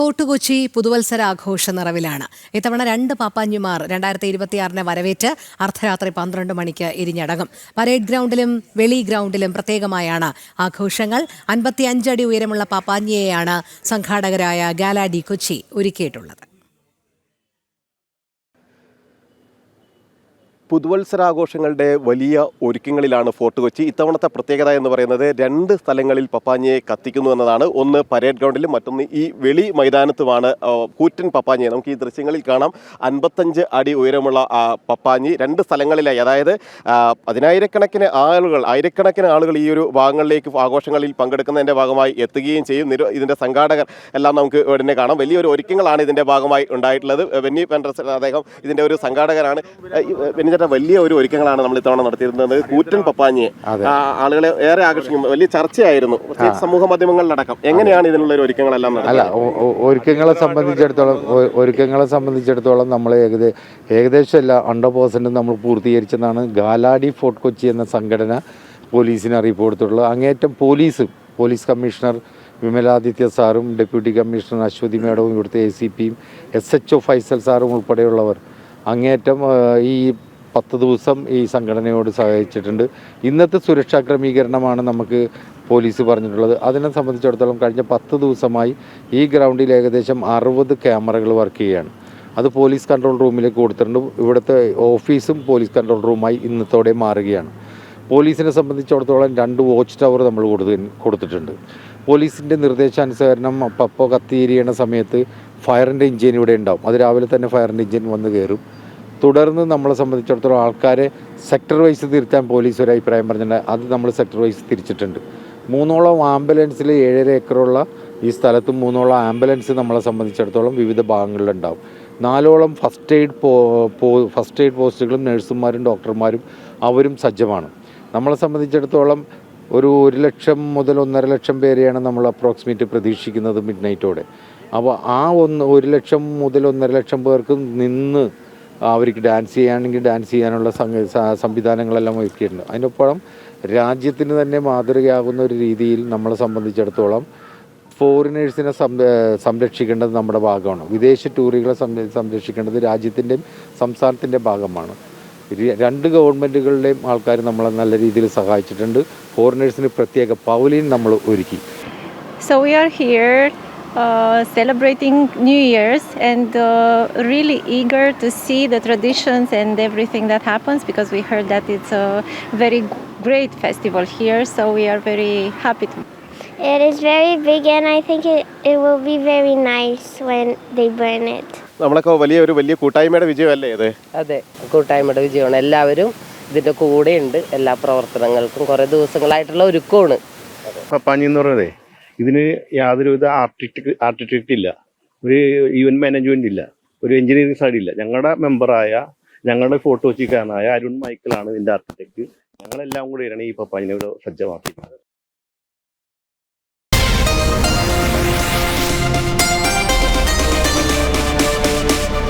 Fort Kochi പുതുവത്സര ആഘോഷ നിറവിലാണ്. ഇത്തവണ രണ്ട് പാപ്പാഞ്ഞിമാർ രണ്ടായിരത്തി ഇരുപത്തിയാറിനെ വരവേറ്റ് അർദ്ധരാത്രി പന്ത്രണ്ട് മണിക്ക് ഇരിഞ്ഞടങ്ങും. പരേഡ് ഗ്രൗണ്ടിലും വെളി ഗ്രൗണ്ടിലും പ്രത്യേകമായാണ് ആഘോഷങ്ങൾ. അൻപത്തിയഞ്ചടി ഉയരമുള്ള പാപ്പാഞ്ഞിയെയാണ് സംഘാടകരായ ഗാലാഡി കൊച്ചി ഒരുക്കിയിട്ടുള്ളത്. പുതുവത്സരാഘോഷങ്ങളുടെ വലിയ ഒരുക്കങ്ങളിലാണ് ഫോർട്ട് കൊച്ചി. ഇത്തവണത്തെ പ്രത്യേകത എന്ന് പറയുന്നത് രണ്ട് സ്ഥലങ്ങളിൽ പപ്പാഞ്ഞിയെ കത്തിക്കുന്നു എന്നതാണ്. ഒന്ന് പരേഡ് ഗ്രൗണ്ടിലും മറ്റൊന്ന് ഈ വെളി മൈതാനത്തുമാണ്. കൂറ്റൻ പപ്പാഞ്ഞിയെ. നമുക്ക് ഈ ദൃശ്യങ്ങളിൽ കാണാം. അൻപത്തഞ്ച് അടി ഉയരമുള്ള ആ പപ്പാഞ്ഞി രണ്ട് സ്ഥലങ്ങളിലായി. അതായത് പതിനായിരക്കണക്കിന് ആളുകൾ ആയിരക്കണക്കിന് ആളുകൾ ഈ ഒരു ഭാഗങ്ങളിലേക്ക് ആഘോഷങ്ങളിൽ പങ്കെടുക്കുന്നതിന്റെ ഭാഗമായി എത്തുകയും ചെയ്യും. നിര ഇതിന്റെ സംഘാടകർ എല്ലാം നമുക്ക് ഉടനെ കാണാം. വലിയൊരു ഒരുക്കങ്ങളാണ് ഇതിന്റെ ഭാഗമായി ഉണ്ടായിട്ടുള്ളത്. വെന്നി പെൻഡ്രസ് അദ്ദേഹം ഇതിന്റെ ഒരു സംഘാടകരാണ്. വെന്നിച്ചേട്ട വലിയ ഒരു ഒരുക്കങ്ങളാണ് നമ്മൾ ഇത്തവണ നടത്തിയിരുന്നത്. കൂറ്റൻ പപ്പാഞ്ഞിയെ ആളുകളെ ഏറെ ആകർഷിക്കും. വലിയ ചർച്ചയായിരുന്നു. സമൂഹ മാധ്യമങ്ങളിലടക്കം. എങ്ങനെയാണ് ഇതിനുള്ള ഒരു ഒരുക്കങ്ങളെല്ലാം അല്ല ഒരുക്കങ്ങളെ സംബന്ധിച്ചിടത്തോളം ഒരുക്കങ്ങളെ സംബന്ധിച്ചിടത്തോളം നമ്മൾ ഏകദേശം ഏകദേശം എല്ലാ ഹൺഡ്രഡ് പേഴ്സന്റും നമ്മൾ പൂർത്തീകരിച്ചെന്നാണ് ഗാലാഡി ഫോർട്ട് കൊച്ചി എന്ന സംഘടന പോലീസിന് അറിയിപ്പ് കൊടുത്തിട്ടുള്ളത് അങ്ങേറ്റം പോലീസ് പോലീസ് കമ്മീഷണർ വിമലാദിത്യ സാറും ഡെപ്യൂട്ടി കമ്മീഷണർ അശ്വതി മേഡവും ഇവിടുത്തെ എ സി പിയും എസ് എച്ച് ഒ ഫൈസൽ സാറും ഉൾപ്പെടെയുള്ളവർ. അങ്ങേറ്റം ഈ പത്ത് ദിവസം ഈ സംഘടനയോട് സഹായിച്ചിട്ടുണ്ട് ഇന്നത്തെ സുരക്ഷാ ക്രമീകരണമാണ് നമുക്ക് പോലീസ് പറഞ്ഞിട്ടുള്ളത്. അതിനെ സംബന്ധിച്ചിടത്തോളം കഴിഞ്ഞ പത്ത് ദിവസമായി ഈ ഗ്രൗണ്ടിൽ ഏകദേശം അറുപത് ക്യാമറകൾ വർക്ക് ചെയ്യുകയാണ്. അത് പോലീസ് കൺട്രോൾ റൂമിലേക്ക് കൊടുത്തിട്ടുണ്ട്. ഇവിടുത്തെ ഓഫീസും പോലീസ് കൺട്രോൾ റൂമായി ഇന്നത്തോടെ മാറുകയാണ്. പോലീസിനെ സംബന്ധിച്ചിടത്തോളം രണ്ട് വാച്ച് ടവർ നമ്മൾ കൊടുത്ത് കൊടുത്തിട്ടുണ്ട്. പോലീസിന്റെ നിർദ്ദേശാനുസരണം പപ്പോ കത്തിയിരിയണ സമയത്ത് ഫയറിന്റെ ഇഞ്ചിൻ ഇവിടെ ഉണ്ടാവും. അത് രാവിലെ തന്നെ ഫയറിന്റെ ഇഞ്ചിൻ വന്ന് കയറും. തുടർന്ന് നമ്മളെ സംബന്ധിച്ചിടത്തോളം ആൾക്കാരെ സെക്ടർ വൈസ് തിരിച്ചാൻ പോലീസ് ഒരു അഭിപ്രായം പറഞ്ഞിട്ടുണ്ട്. അത് നമ്മൾ സെക്ടർ വൈസ് തിരിച്ചിട്ടുണ്ട്. മൂന്നോളം ആംബുലൻസിൽ ഏഴര ഏക്കറുള്ള ഈ സ്ഥലത്ത് മൂന്നോളം ആംബുലൻസ് നമ്മളെ സംബന്ധിച്ചിടത്തോളം വിവിധ ഭാഗങ്ങളിലുണ്ടാവും. നാലോളം ഫസ്റ്റ് എയ്ഡ് ഫസ്റ്റ് എയ്ഡ് പോസ്റ്റുകളും നഴ്സുമാരും ഡോക്ടർമാരും അവരും സജ്ജമാണ്. നമ്മളെ സംബന്ധിച്ചിടത്തോളം ഒരു ഒരു ലക്ഷം മുതൽ ഒന്നര ലക്ഷം പേരെയാണ് നമ്മൾ അപ്രോക്സിമേറ്റ് പ്രതീക്ഷിക്കുന്നത് മിഡ് നൈറ്റോടെ അപ്പോൾ ആ ഒന്ന് ഒരു ലക്ഷം മുതൽ ഒന്നര ലക്ഷം പേർക്ക് നിന്ന് അവർക്ക് ഡാൻസ് ചെയ്യാണെങ്കിൽ ഡാൻസ് ചെയ്യാനുള്ള സംവിധാനങ്ങളെല്ലാം ഒരുക്കിയിട്ടുണ്ട്. അതിനൊപ്പം രാജ്യത്തിന് തന്നെ മാതൃകയാകുന്ന ഒരു രീതിയിൽ നമ്മളെ സംബന്ധിച്ചിടത്തോളം ഫോറിനേഴ്സിനെ സംരക്ഷിക്കേണ്ടത് നമ്മുടെ ഭാഗമാണ്. വിദേശ ടൂറികളെ സംരക്ഷിക്കേണ്ടത് രാജ്യത്തിന്റെയും സംസ്ഥാനത്തിന്റെ ഭാഗമാണ്. രണ്ട് ഗവൺമെന്റുകളുടെയും ആൾക്കാർ നമ്മളെ നല്ല രീതിയിൽ സഹായിച്ചിട്ടുണ്ട്. ഫോറിനേഴ്സിന് പ്രത്യേക പൗലിൻ നമ്മൾ ഒരുക്കി. So we are here uh, celebrating New Year's and uh, really eager to see the traditions and everything that happens because we heard that it's a very great festival here. So we are very happy to. It is very big, and I think it, it will be very nice when they burn it. നമ്മളൊക്കെ വലിയ ഒരു വലിയ കൂട്ടായ്മയുടെ വിജയമല്ലേ ഇത് അതെ കൂട്ടായ്മയുടെ വിജയമാണ് എല്ലാവരും ഇതിന്റെ കൂടെയുണ്ട് എല്ലാ പ്രവർത്തനങ്ങൾക്കും കുറേ ദിവസങ്ങളായിട്ടുള്ള ഒരുക്കമാണ് പപ്പാഞ്ഞി എന്ന് പറയുന്നത് ഇതിന് യാതൊരുവിധ ആർട്ടിടെക്ട് ആർട്ടിറ്റിക്ട് ഇല്ല. ഒരു ഈവന്റ് മാനേജ്മെന്റ് ഇല്ല. ഒരു എഞ്ചിനീയറിംഗ് സൈഡ് ഇല്ല. ഞങ്ങളുടെ മെമ്പറായ ഞങ്ങളുടെ ഫോട്ടോ വെച്ചിക്കാരനായ അരുൺ മൈക്കിളാണ് ഇതിന്റെ ആർക്കിടെക്ട് ഞങ്ങളെല്ലാം കൂടെയാണ് ഈ പപ്പാ ഇവിടെ സജ്ജമാക്കിയിട്ടുള്ളത്.